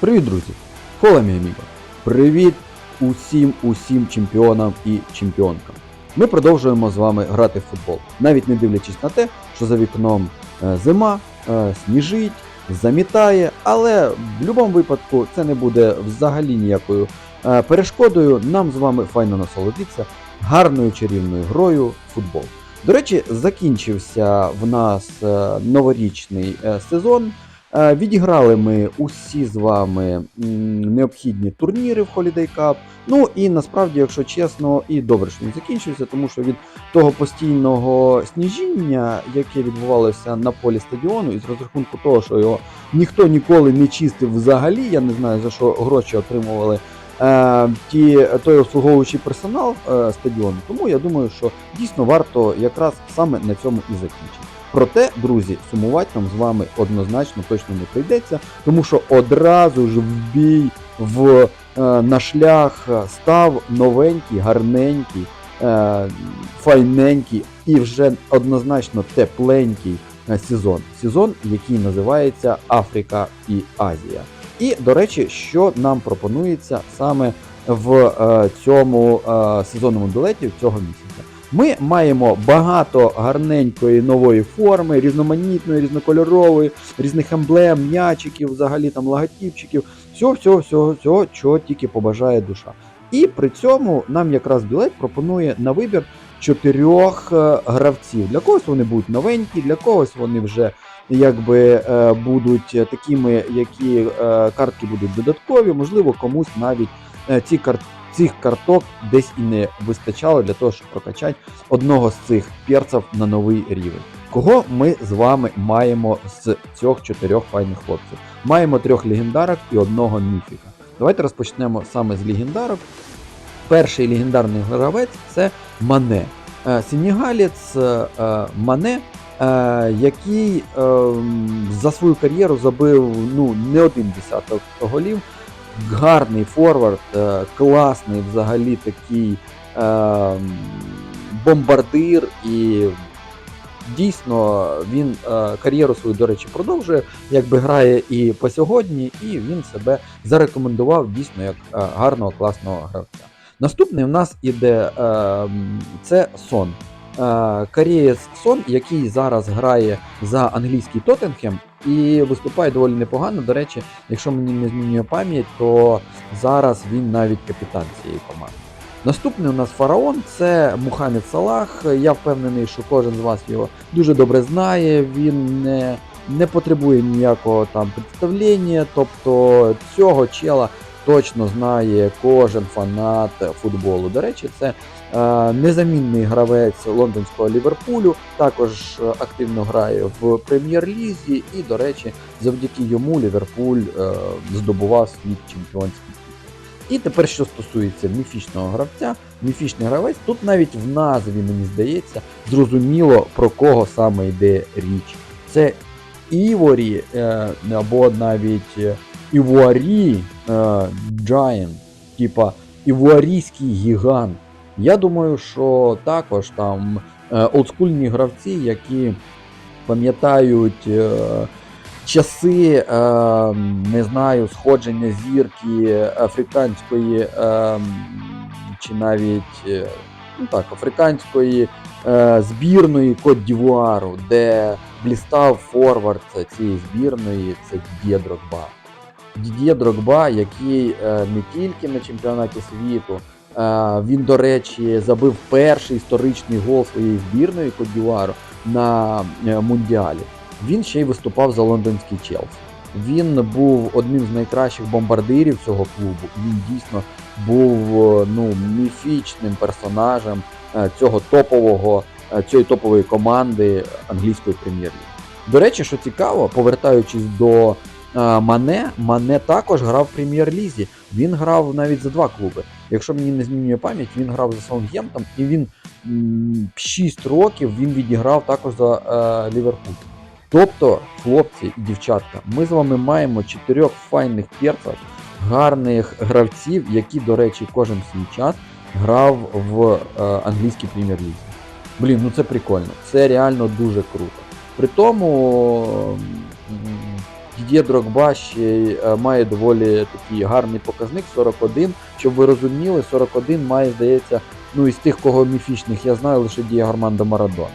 Привіт, друзі! Хола мій аміго! Привіт усім усім чемпіонам і чемпіонкам. Ми продовжуємо з вами грати в футбол, навіть не дивлячись на те, що за вікном е, зима, е, сніжить, замітає, але в будь-якому випадку це не буде взагалі ніякою е, перешкодою. Нам з вами файно насолодитися гарною чарівною грою в футбол. До речі, закінчився в нас новорічний сезон. Е, Відіграли ми усі з вами необхідні турніри в Holiday Cup. Ну і насправді, якщо чесно, і добре, що він закінчився, тому що від того постійного сніжіння, яке відбувалося на полі стадіону, і з розрахунку того, що його ніхто ніколи не чистив взагалі, я не знаю за що гроші отримували. Е, Ті, той обслуговуючий персонал е, стадіону, тому я думаю, що дійсно варто якраз саме на цьому і закінчити. Проте, друзі, сумувати нам з вами однозначно точно не прийдеться, тому що одразу ж в бій в, е, на шлях став новенький, гарненький, файненький і вже однозначно тепленький сезон. Сезон, який називається Африка і Азія. І, до речі, що нам пропонується саме в е, цьому е, сезонному білеті цього місяця. Ми маємо багато гарненької нової форми, різноманітної, різнокольорової, різних емблем, м'ячиків, взагалі там логотипчиків, всього, всього, всього, всього, чого тільки побажає душа. І при цьому нам якраз білет пропонує на вибір чотирьох е, гравців. Для когось вони будуть новенькі, для когось вони вже якби е, будуть такими, які е, картки будуть додаткові, можливо, комусь навіть ці картки. Цих карток десь і не вистачало для того, щоб прокачати одного з цих перців на новий рівень. Кого ми з вами маємо з цих чотирьох файних хлопців? Маємо трьох легендарок і одного міфіка. Давайте розпочнемо саме з легендарок. Перший легендарний гравець це Мане. Е, Сенегалець е, е, Мане, який е, за свою кар'єру забив ну, не один десяток голів гарний форвард, класний взагалі такий е, бомбардир, і дійсно він кар'єру свою, до речі, продовжує, якби грає і по сьогодні, і він себе зарекомендував дійсно як гарного, класного гравця. Наступний у нас іде е, це Сон. Е, Корієць Сон, який зараз грає за англійський Тоттенхем і виступає доволі непогано. До речі, якщо мені не змінює пам'ять, то зараз він навіть капітан цієї команди. Наступний у нас фараон це Мухаммед Салах. Я впевнений, що кожен з вас його дуже добре знає. Він не, не потребує ніякого там представлення. Тобто цього чела точно знає кожен фанат футболу. До речі, це е, незамінний гравець лондонського Ліверпулю. Також е, активно грає в прем'єр-лізі, і, до речі, завдяки йому Ліверпуль е, здобував свій чемпіонський. І тепер, що стосується міфічного гравця, міфічний гравець, тут навіть в назві, мені здається, зрозуміло про кого саме йде річ. Це Іворі, або навіть Івуарі е, Giant, типа Івуарійський гігант. Я думаю, що також там е, олдскульні гравці, які пам'ятають е, часи, не знаю, сходження зірки африканської чи навіть ну так, африканської збірної Кот Дівуару, де блістав форвард цієї збірної, це Дідє Дрогба. Дідє Дрогба, який е, не тільки на чемпіонаті світу, е, він, до речі, забив перший історичний гол своєї збірної Кот Дівуару на е, Мундіалі. Він ще й виступав за лондонський Челсі. Він був одним з найкращих бомбардирів цього клубу. Він дійсно був ну, міфічним персонажем цього топового, цієї топової команди англійської прем'єр-ліги. До речі, що цікаво, повертаючись до Мане, Мане також грав в прем'єр-лізі. Він грав навіть за два клуби. Якщо мені не змінює пам'ять, він грав за Саундгемптон і він 6 років він відіграв також за е, Ліверпуль. Тобто, хлопці і дівчатка, ми з вами маємо чотирьох файних перців, гарних гравців, які, до речі, кожен свій час грав в е, англійській прем'єр-лізі. Блін, ну це прикольно. Це реально дуже круто. При тому, Дід'є Дрогба ще е, має доволі такий гарний показник 41. Щоб ви розуміли, 41 має, здається, ну із тих, кого міфічних я знаю, лише Дієго Армандо Марадона.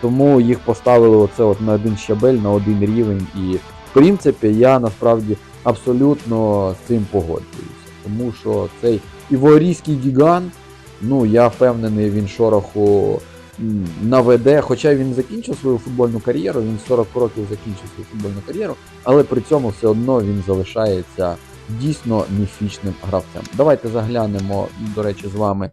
Тому їх поставили оце от на один щабель, на один рівень. І в принципі я насправді абсолютно з цим погоджуюся. Тому що цей іворійський гігант, ну я впевнений, він шороху наведе. Хоча він закінчив свою футбольну кар'єру, він 40 років закінчив свою футбольну кар'єру, але при цьому все одно він залишається дійсно міфічним гравцем. Давайте заглянемо, до речі, з вами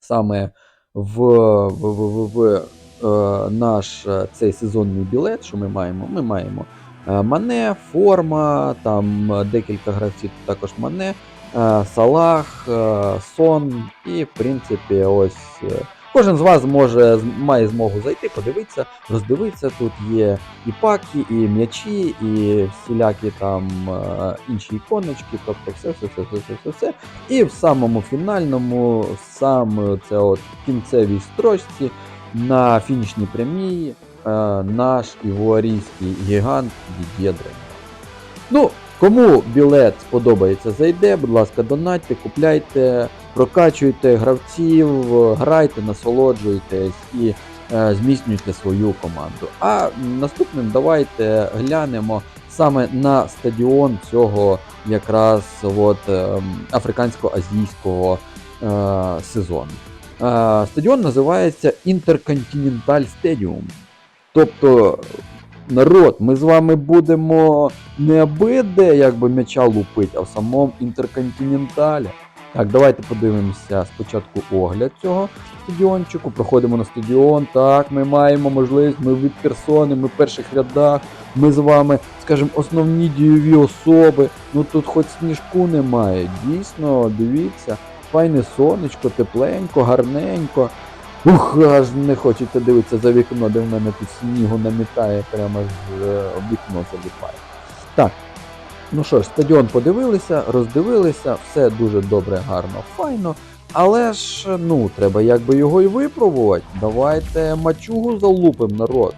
саме в, в, в, в, в е, наш е, цей сезонний білет, що ми маємо. Ми маємо е, Мане, форма, там декілька гравців також Мане, Салах, Сон, і в принципі, ось. Кожен з вас може має змогу зайти, подивитися, роздивитися. Тут є і паки, і м'ячі, і всілякі там е, інші іконочки, тобто все, все, все, все, все, все, все. І в самому фінальному, саме це от кінцевій строчці на фінішній прямій е, наш івуарійський гігант Дід'є. Ну, кому білет сподобається, зайде, будь ласка, донатьте, купляйте, прокачуйте гравців, грайте, насолоджуйтесь і е, зміцнюйте свою команду. А наступним давайте глянемо саме на стадіон цього якраз от, ем, африкансько-азійського е, сезону. Е, стадіон називається Intercontinental Stadium. Тобто, народ, ми з вами будемо не аби-де якби м'яча лупить, а в самому інтерконтиненталі. Так, давайте подивимося спочатку огляд цього стадіончику. Проходимо на стадіон. Так, ми маємо можливість, ми від персони, ми в перших рядах. Ми з вами, скажімо, основні дійові особи. Ну тут хоч сніжку немає. Дійсно, дивіться, файне сонечко, тепленько, гарненько. Ух, аж не хочеться дивитися за вікно, де в мене тут снігу намітає, прямо ж е, вікно заліпає. Так. Ну що ж, стадіон подивилися, роздивилися, все дуже добре, гарно, файно. Але ж, ну, треба якби його і випробувати. Давайте мачугу залупим, народ.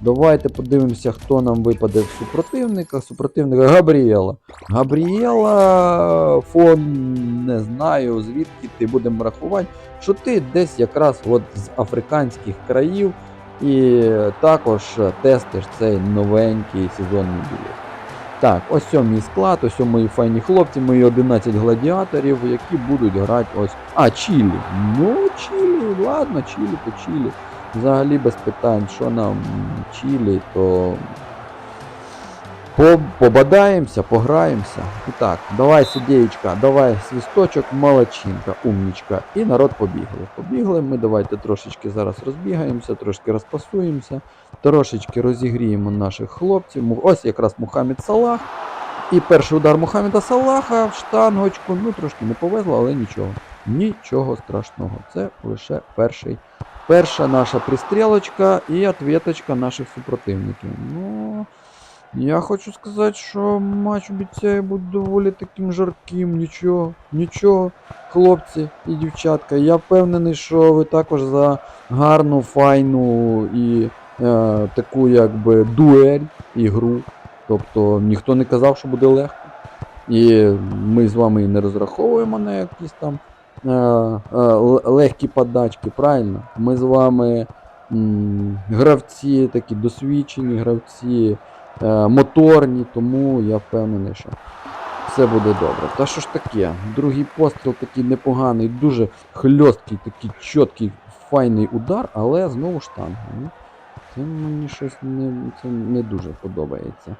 Давайте подивимося, хто нам випаде в супротивника. Супротивника Габріела. Габріела, фон, не знаю, звідки ти будемо рахувати, що ти десь якраз от з африканських країв і також тестиш цей новенький сезонний білет. Так, ось це мій склад, ось мої файні хлопці, мої 11 гладіаторів, які будуть грати ось. А, Чилі. Ну, Чилі, ладно, Чилі то Чилі. Взагалі без питань, що нам Чилі, то побадаємося, пограємося. І так, давай, сидєєчка, давай свісточок, молодчинка, умнічка. І народ побігли. Побігли ми, давайте трошечки зараз розбігаємося, трошки розпасуємося, трошечки розігріємо наших хлопців. Ось якраз Мухаммед Салах. І перший удар Мухаммеда Салаха в штангочку. Ну, трошки не повезло, але нічого. Нічого страшного. Це лише перший. Перша наша пристрілочка і ответочка наших супротивників. Ну, я хочу сказати, що матч обіцяє бути доволі таким жарким. Нічого, нічого, хлопці і дівчатка. Я впевнений, що ви також за гарну, файну і е, таку якби дуель ігру. Тобто ніхто не казав, що буде легко. І ми з вами не розраховуємо на якісь там легкі подачки, правильно? Ми з вами гравці, такі досвідчені гравці, е, моторні, тому я впевнений, що все буде добре. Та що ж таке? Другий постріл такий непоганий, дуже хльосткий, такий чіткий, файний удар, але знову штанга. Ну, Це мені щось не, це не дуже подобається.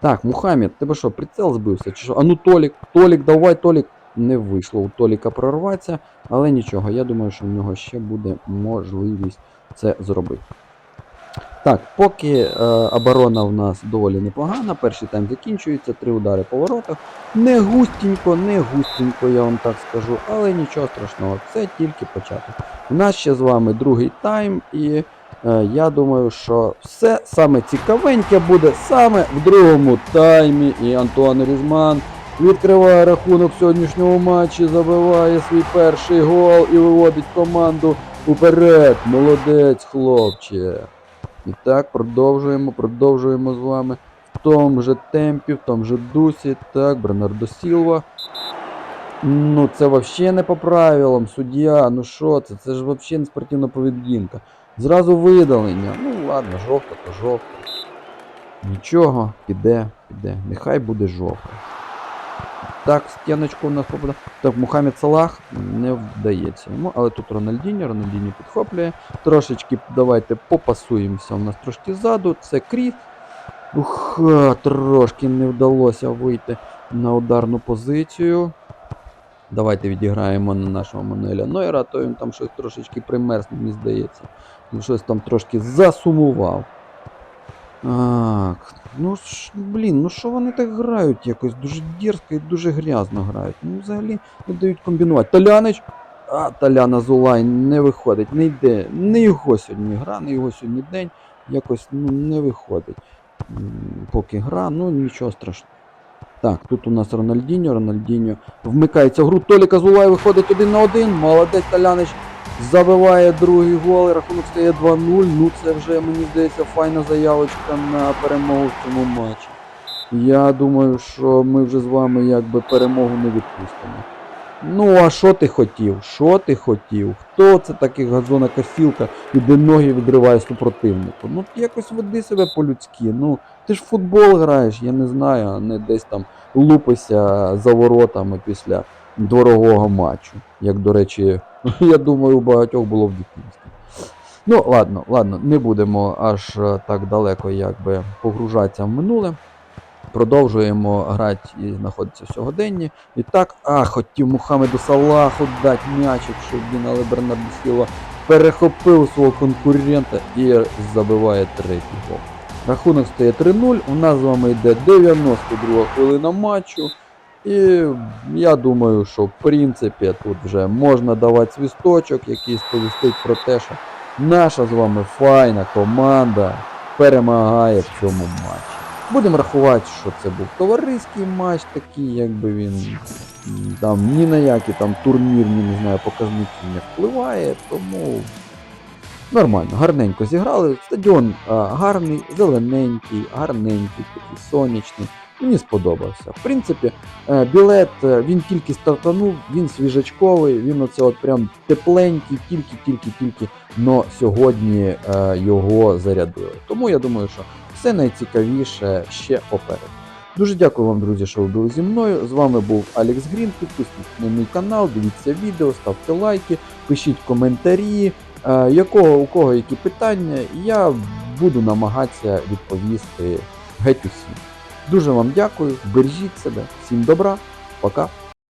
Так, Мухаммед, тебе що, прицел збився? Чи що? А ну Толік, Толік, давай, Толік. Не вийшло у Толіка прорватися, але нічого, я думаю, що в нього ще буде можливість це зробити. Так, поки е, оборона в нас доволі непогана, перший тайм закінчується, три удари по воротах. Не густенько, не густенько, я вам так скажу, але нічого страшного, це тільки початок. У нас ще з вами другий тайм, і е, я думаю, що все саме цікавеньке буде саме в другому таймі. І Антуан Різман відкриває рахунок в сьогоднішньому матчі, забиває свій перший гол і виводить команду уперед. Молодець, хлопче. І так, продовжуємо, продовжуємо з вами. В тому же темпі, в тому же дусі. Так, Бернардо Сілва. Ну, це взагалі не по правилам, суддя. Ну що це? Це ж взагалі не спортивна поведінка. Зразу видалення. Ну ладно, жовта то жовта. Нічого, піде, піде. Нехай буде жовта. Так, стіночку у нас попадає. Так, Мухаммед Салах не вдається йому, але тут Рональдіньо, Рональдіньо підхоплює. Трошечки давайте попасуємося. У нас трошки ззаду. Це Кріс. Ух, трошки не вдалося вийти на ударну позицію. Давайте відіграємо на нашого Мануеля Нойера, а то він там щось трошечки примерз, мені здається. Він щось там трошки засумував. Так, ну ж, блін, ну що вони так грають якось дуже дерзко і дуже грязно грають. Ну, взагалі не дають комбінувати. Толянич! А, Толяна Зулай не виходить, не йде. Не його сьогодні гра, не його сьогодні день. Якось ну, не виходить. Поки гра, ну нічого страшного. Так, тут у нас Рональдіньо, Рональдіньо вмикається в гру. Толіка Зулай виходить один на один. Молодець Толянич забиває другий гол, і рахунок стає 2-0. Ну це вже, мені здається, файна заявочка на перемогу в цьому матчі. Я думаю, що ми вже з вами якби перемогу не відпустимо. Ну, а що ти хотів? Що ти хотів? Хто це такий газонокосілка і де ноги відриває супротивнику? Ну якось веди себе по-людськи. Ну, ти ж в футбол граєш, я не знаю, а не десь там лупися за воротами після дорогого матчу. Як, до речі, я думаю, у багатьох було в дитинстві. Ну, ладно, ладно, не будемо аж е, так далеко якби погружатися в минуле. Продовжуємо грати і знаходитися в сьогоденні. І так, а, хотів Мухаммеду Салаху дати м'ячик, щоб він, але Бернардо Сілва перехопив свого конкурента і забиває третій гол. Рахунок стає 3-0. У нас з вами йде 92 хвилина матчу. І я думаю, що в принципі тут вже можна давати свісточок, який сповістить про те, що наша з вами файна команда перемагає в цьому матчі. Будемо рахувати, що це був товариський матч, такий, якби він там ні на які там турнірні, не знаю, показники не впливає, тому нормально, гарненько зіграли. Стадіон а, гарний, зелененький, гарненький, такий сонячний. Мені сподобався. В принципі, е, білет е, він тільки стартанув, він свіжачковий, він оце от прям тепленький, тільки-тільки-тільки, но сьогодні е, його зарядили. Тому я думаю, що все найцікавіше ще попереду. Дуже дякую вам, друзі, що ви були зі мною. З вами був Алекс Грін. Підписуйтесь на мій канал, дивіться відео, ставте лайки, пишіть коментарі, якого у кого які питання, я буду намагатися відповісти геть усім. Дуже вам дякую, бережіть себе, всім добра, пока.